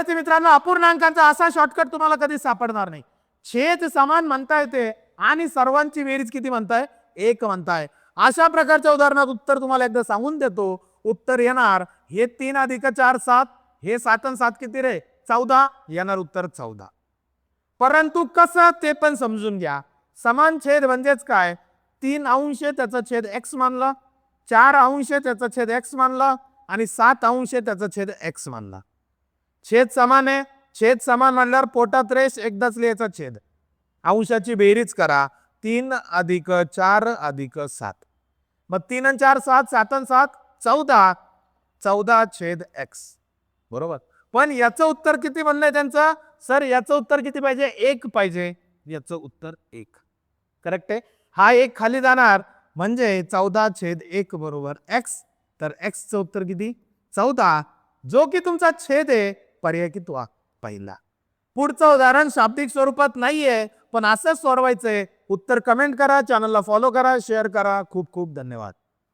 विद्यार्थी मित्रांनो अपूर्णांकांचा असा शॉर्टकट तुम्हाला कधी सापडणार नाही. छेद समान म्हणता येते आणि सर्वांची बेरीज किती म्हणताय? एक म्हणताय. अशा प्रकारच्या उदाहरणात उत्तर तुम्हाला एकदा सांगून देतो. उत्तर येणार हे तीन अधिक चार सात हे सात आणि सात किती रे? चौदा. येणार उत्तर चौदा. परंतु कसं ते पण समजून घ्या. समान छेद म्हणजेच काय? तीन अंश त्याचा छेद एक्स मानला चार अंश त्याचा छेद एक्स मानला आणि सात अंश त्याचा छेद एक्स मानला. छेद समान आहे. छेद समान म्हणल्यावर पोटात रेष एकदाच लिहायचा छेद. अंशाची बेरीज करा. तीन अधिक चार अधिक सात. मग तीन आणि चार सात सात आणि सात चौदा. चौदा छेद एक्स बरोबर? पण याचं उत्तर किती म्हणणं आहे त्यांचं? सर याचं उत्तर किती पाहिजे? एक पाहिजे. याचं उत्तर एक. करेक्ट आहे? हा एक खाली जाणार. म्हणजे चौदा छेद एक बरोबर एक्स तर एक्सचं उत्तर किती? चौदा. जो की तुमचा छेद आहे पर्याय की तू पहिला. पुढचं उदाहरण शाब्दिक स्वरूपात नाहीये पण असंच सोडवायचंय. उत्तर कमेंट करा चॅनलला फॉलो करा शेअर करा. खूप खूप धन्यवाद.